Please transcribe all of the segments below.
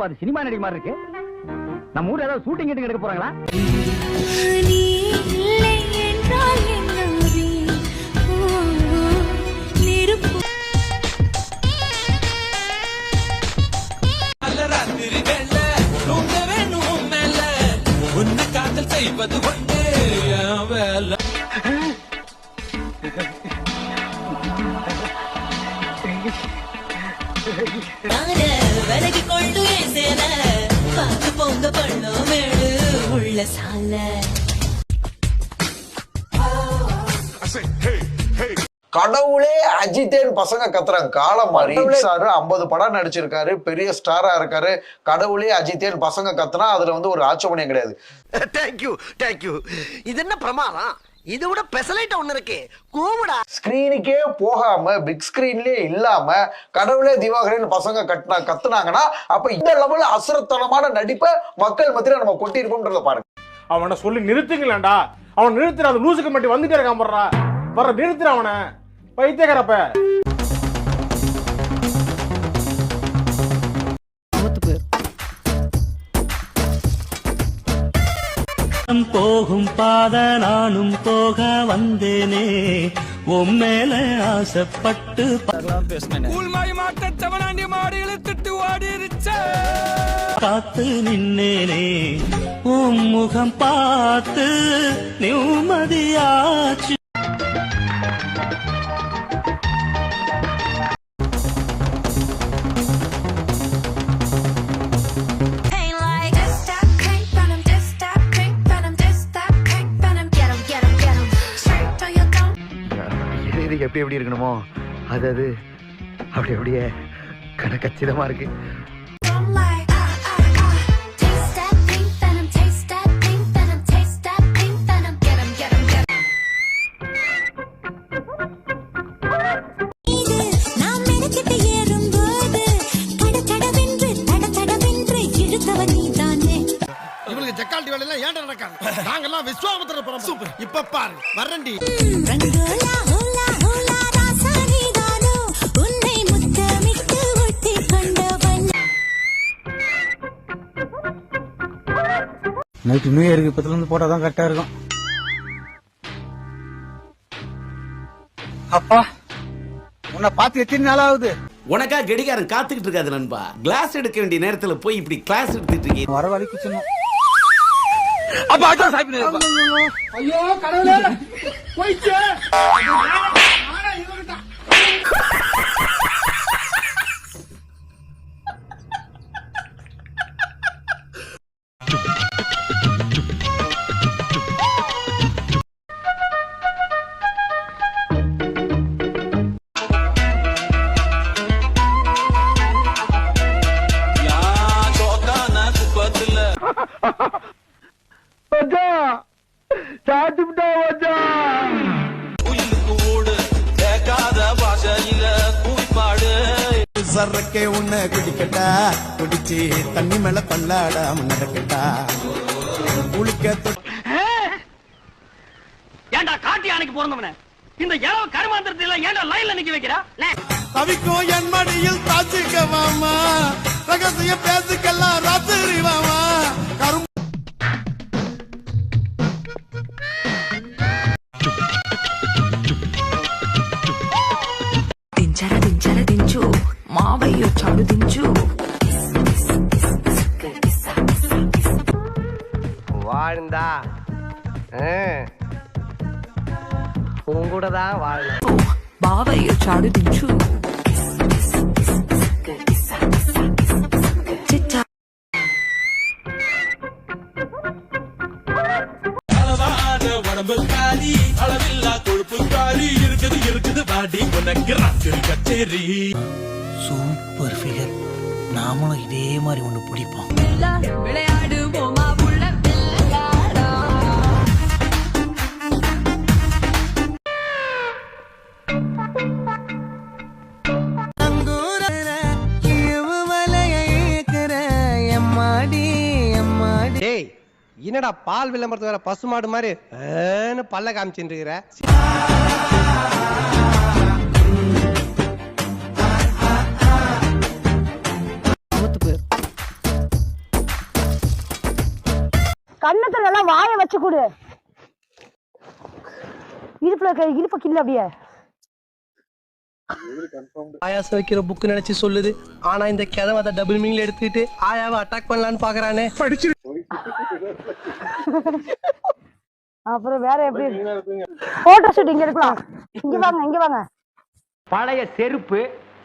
யாரப்பா அது சினிமா நடிகை மாதிரி இருக்கு. நம்ம ஊர்ல ஏதாவது ஷூட்டிங் கிட்ட எடுக்க போறாங்களா? நீ இல்லை மேடு உள்ள சால கடவுளே அஜித்தேன் பசங்க கத்துறாங்க. காலம் மாறி. சாரு ஐம்பது படம் நடிச்சிருக்காரு. பெரிய ஸ்டாரா இருக்காரு. கடவுளே அஜித்தேன் பசங்க கத்துனா அதுல வந்து ஒரு ஆட்சேபனையும் கிடையாது. தேங்க்யூ தேங்க்யூ இது என்ன பிரமாதம்? இதை விட பெசலைட் ஒண்ணு இருக்கு. கூவுடா. ஸ்கிரீனுக்கே போகாம பிக் ஸ்கிரீன்லயே இல்லாம கடவுளே திவாகரன் பசங்க கட்டினா கத்துனாங்கன்னா அப்ப இந்த லெவல்ல அசுரத்தனமான நடிப்பை மக்கள் மத்தியில நம்ம கொட்டியிருக்கோம்ன்றத பாருங்க. அவனை சொல்லி நிறுத்துங்களேன்டா. அவன் நிறுத்துற அந்த லூசுக்கு மட்டும் வந்துட்டே இருக்கான் போடுறா வர நிறுத்துற அவனை. பைத்தியக்காரப்ப. போகும் பாத நானும் போக வந்தேனே. உன் மேல ஆசைப்பட்டு கூழ்மாய் மாட்ட தவணாண்டி மாடு இழுத்துட்டு ஓடிருச்சே. காத்து நின்னேனே. உன் முகம் பார்த்து நிம்மதியாச்சு. மெனக்கிட்டு ஏறும்போது கட கடவென்று தட தடவென்று இழுத்தவன் நீதானே. இவளுக்கு ஜக்கால்டி வேலை எல்லாம் ஏன்டா நடக்காது? நாங்கெல்லாம் விஸ்வாமத்திர பரம் சூப்பர். இப்ப பாரு வரண்டி நைட்டு நியூ இயருக்கு இப்பத்துல இருந்து போட்டா தான் கரெக்டா இருக்கும். அப்பா உன்னை பார்த்து எத்தனை நாள் ஆகுது? உனக்கா கடிகாரம் காத்துக்கிட்டு இருக்காது நண்பா. கிளாஸ் எடுக்க வேண்டிய நேரத்துல போய் இப்படி கிளாஸ் எடுத்துட்டு இருக்கீங்க வர வரைக்கும் சொன்னோம். ஓடு கேட்காத பாஷையில கூவிப்பாடு. சர்றக்கே உன்னை குடிக்கட்டா? குடிச்சு தண்ணி மேல தள்ளாடாம நடக்கட்டா? குளிக்க ஏன்டா காட்டி யானைக்கு பிறந்தவன? இந்த இளவ கருமாந்திரத்தை எல்லாம் ஏன்டா லைன்ல நிக்க வைக்கிறா? தவிக்கும் என் மடியில் தாச்சிக்கவாமா? ரகசிய பேசுக்கெல்லாம் ராத்திரி வாமா கரும் దించర దించర దించు మావయ్య చాడు దించు வாழ்ந்தா உன் கூட தான் வாழணும் బావయ్య చాడు దించు அளவில்லா கொழுப்பு காலி இருக்குது இருக்குது பாடி உனக்கு ராத்திரி கச்சேரி. சூப்பர் ஃபிகர் நாமளும் இதே மாதிரி ஒண்ணு பிடிப்போம். என்னடா பால் விளம்பரத்து வேற பசுமாடு மாதிரி பல்ல காமிச்சுட்டு இருக்கிற கண்ணத்துல எல்லாம் வாய வச்சு கொடு. இடுப்புல இடுப்ப கில்ல அப்படியே. ஆயாச வைக்கிற புக்கு நினைச்சு சொல்லுது. ஆனா இந்த கிழமை அதை டபுள் மீன்ல எடுத்துக்கிட்டு ஆயாவை அட்டாக் பண்ணலான்னு பாக்குறானே. படிச்சு அப்புறம் வேற எப்படி? போட்டோ ஷூட் இங்க எடுக்கலாம். இங்க வாங்க இங்க வாங்க. பழைய செருப்பு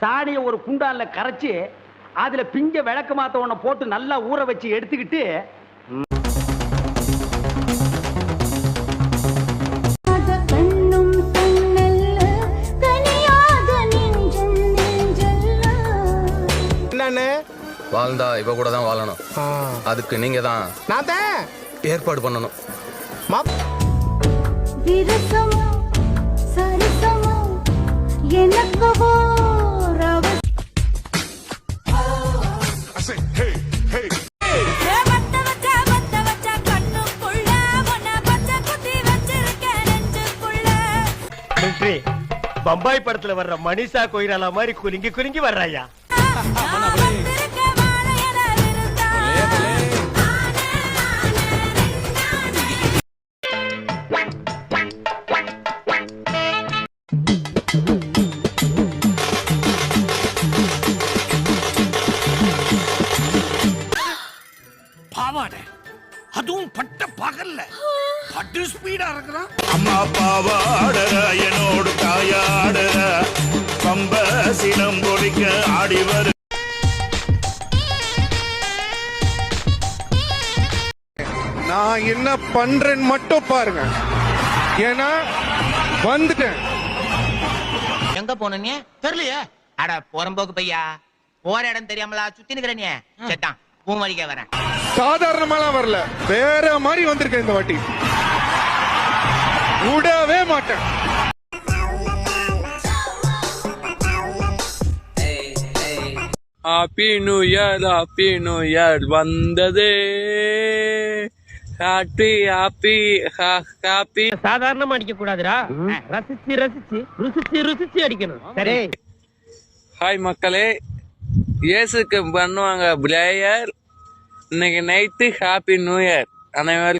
சாணிய ஒரு குண்டான்ல கரைச்சு அதுல பிஞ்ச விளக்கு மாத்த ஒண்ண போட்டு நல்லா ஊற வச்சு எடுத்துக்கிட்டு வாழ்ந்தா இவ கூட அதுக்கு நீங்க தான் நான் தான் ஏற்பாடு பண்ணணும். விரசமோ சரிசமோ எனக்கு ஓர் அவ- பம்பாய் படத்துல வர்ற மனிஷா கொய்ராலா மாதிரி குலுங்கி குலுங்கி வர்றாயா? பட்டு ஸ்பீடா இருக்கிறான். அம்மா பாவாடற என்னோடு தாயாடற. பம்ப சினம் பொறிக்க ஆடி வரு. நான் என்ன பண்றேன்னு மட்டும் பாருங்க. ஏன்னா வந்துட்டேன். எங்க போனீங்க தெரியலையே. அட புறம்போக்கு பையா. போற இடம் தெரியாமலா சுத்தி நிக்கிறேனே செத்தான் பூமரிக்க வரேன். சாதாரணமாலாம் வரல. வேற மாதிரி வந்திருக்கேன் இந்த வாட்டி. விடவே மாட்டேன். Happy new year happy new year வந்ததே. ஹாப்பி ஹாப்பி ஹாப்பி சாதாரணமா அடிக்க கூடாதுடா ரசிச்சு ரசிச்சு ருசிச்சு ருசிச்சு அடிக்கணும். சரி. ஹாய் மக்களே இயேசுக்கு பண்ணுவாங்க பிரேயர் இன்னைக்கு நைட்டு ஹாப்பி நியூ இயர் அனைவருக்கும்